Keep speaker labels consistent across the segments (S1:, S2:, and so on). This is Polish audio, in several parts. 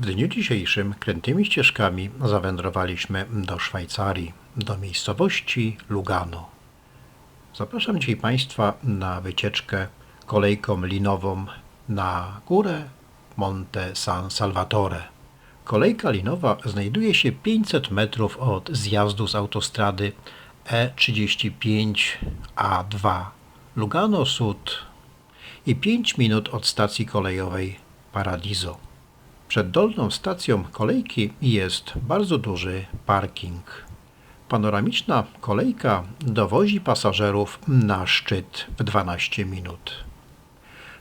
S1: W dniu dzisiejszym krętymi ścieżkami zawędrowaliśmy do Szwajcarii, do miejscowości Lugano. Zapraszam dzisiaj Państwa na wycieczkę kolejką linową na górę Monte San Salvatore. Kolejka linowa znajduje się 500 metrów od zjazdu z autostrady E E35A2 Lugano Sud i 5 minut od stacji kolejowej Paradiso. Przed dolną stacją kolejki jest bardzo duży parking. Panoramiczna kolejka dowozi pasażerów na szczyt w 12 minut.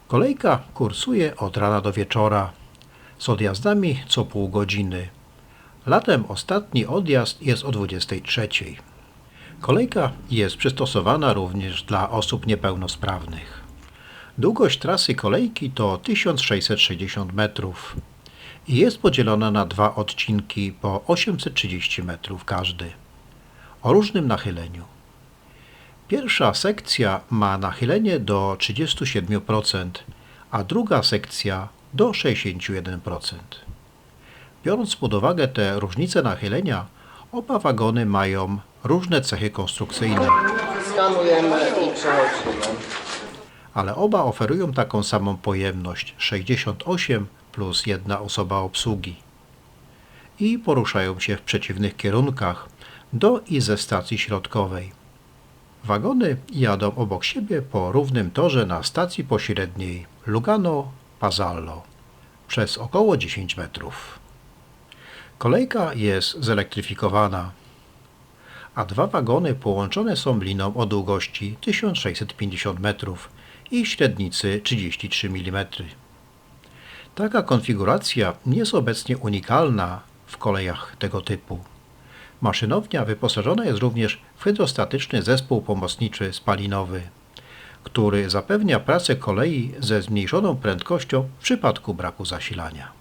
S1: Kolejka kursuje od rana do wieczora z odjazdami co pół godziny. Latem ostatni odjazd jest o 23. Kolejka jest przystosowana również dla osób niepełnosprawnych. Długość trasy kolejki to 1660 metrów jest podzielona na dwa odcinki po 830 metrów każdy o różnym nachyleniu. Pierwsza sekcja ma nachylenie do 37%, a druga sekcja do 61%. Biorąc pod uwagę te różnice nachylenia, oba wagony mają różne cechy konstrukcyjne,
S2: Skanujemy i przechodzimy.
S1: ale oba oferują taką samą pojemność 68 plus jedna osoba obsługi i poruszają się w przeciwnych kierunkach do i ze stacji środkowej. Wagony jadą obok siebie po równym torze na stacji pośredniej Lugano-Pazallo przez około 10 metrów. Kolejka jest zelektryfikowana, a dwa wagony połączone są liną o długości 1650 metrów i średnicy 33 mm. Taka konfiguracja jest obecnie unikalna w kolejach tego typu. Maszynownia wyposażona jest również w hydrostatyczny zespół pomocniczy spalinowy, który zapewnia pracę kolei ze zmniejszoną prędkością w przypadku braku zasilania.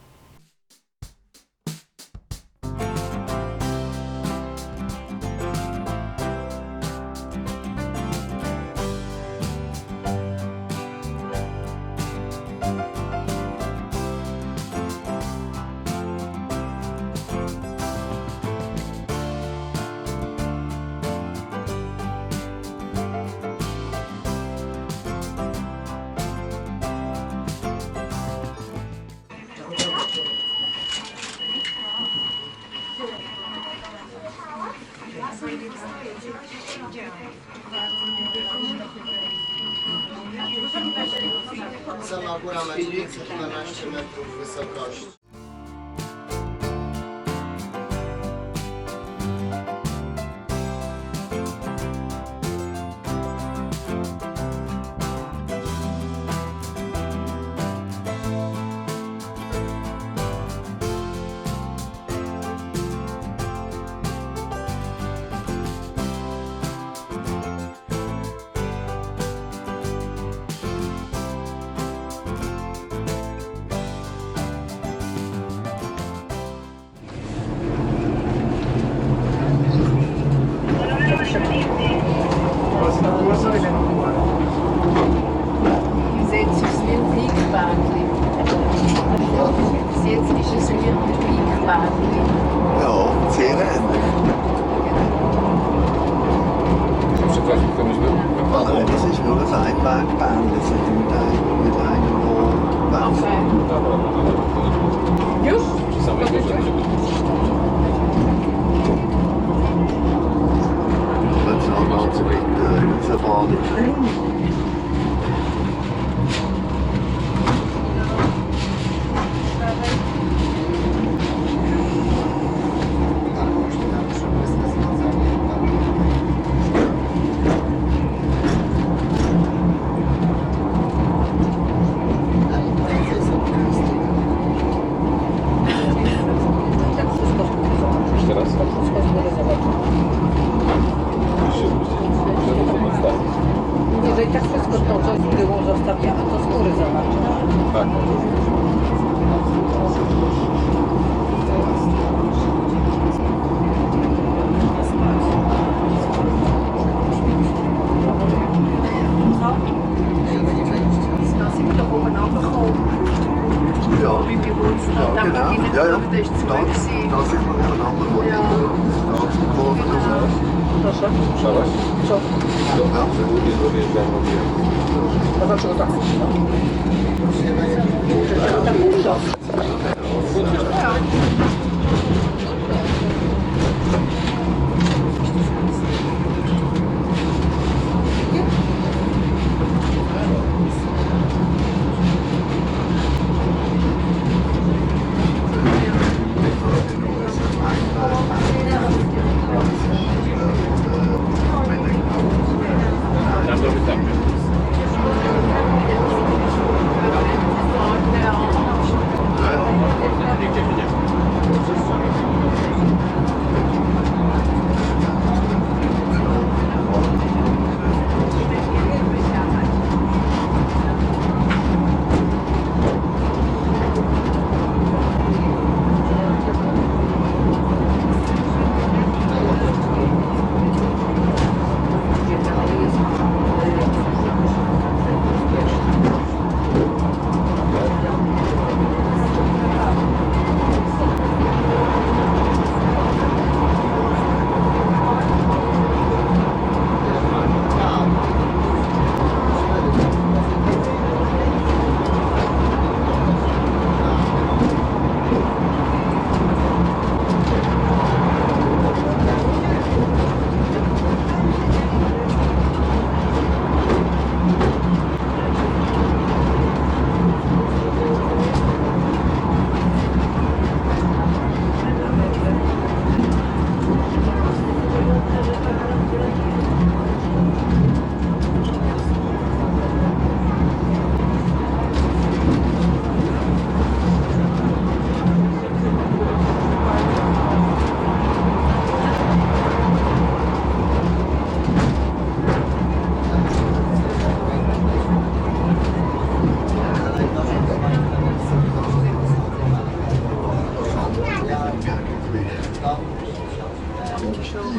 S2: Góra ma 912 metrów wysokości. off.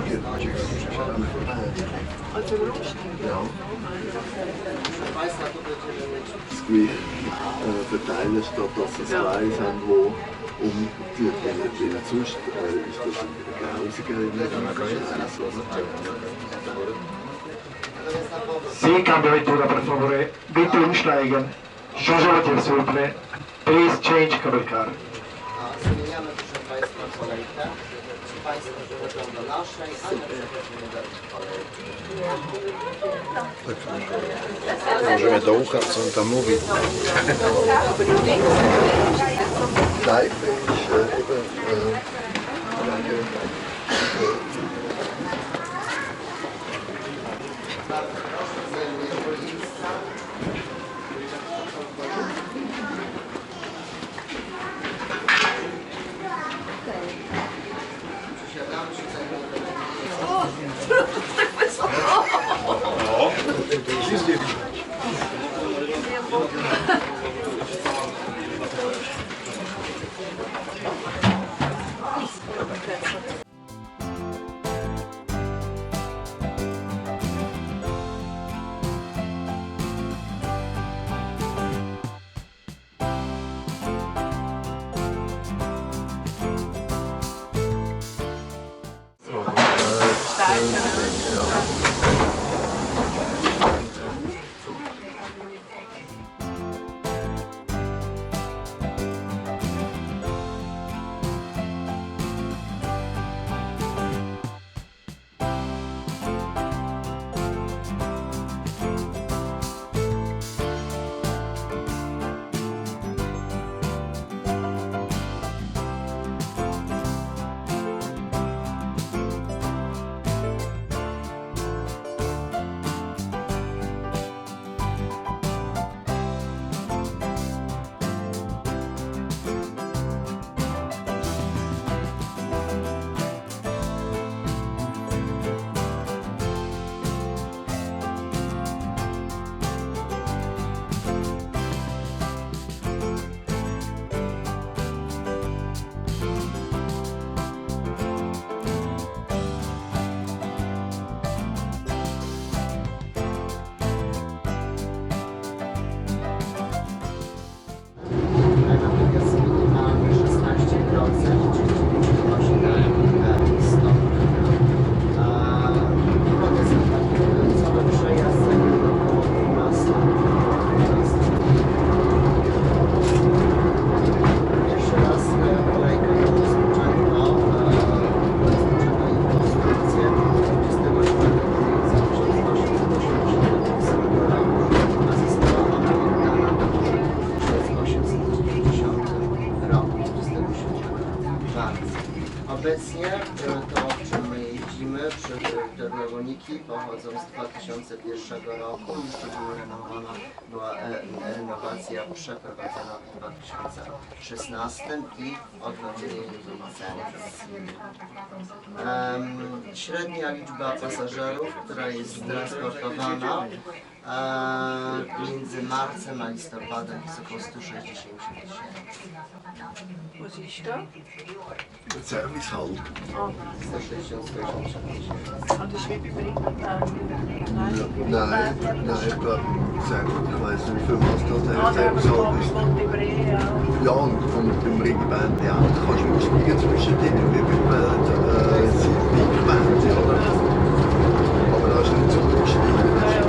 S3: here, but you on dass es zwei sind, wo um die Energie zu ist das eine
S4: Musiker Sie kann Bertura, per favore, bitte umsteigen. Change s'il vous plaît. Please change cable car.
S2: Państwo przechodzą do.
S1: Możemy do ucha, co on tam mówi.
S3: Ich
S2: Obecnie e, to, czym my jeździmy, przy te wagoniki pochodzą z 2001 roku. Jeszcze była renowowana, była e, renowacja przeprowadzona w 2016 i odnowienie. Em, Średnia liczba pasażerów, która jest transportowana e, między marcem a listopadem jest około 160 tysięcy.
S5: Gdzieś to?
S3: Cały jest halb.
S2: 160 tysięcy.
S5: A to ślepy Nej, nein,
S3: ich weiß nicht, für was
S5: som fullmansdotter.
S3: Ja, om de
S5: ringer mig. Ja,
S3: det har ju också mycket som är dem in i bibeln. Bibeln, ja. Aber da ist nicht so
S5: viel Schwierigkeiten.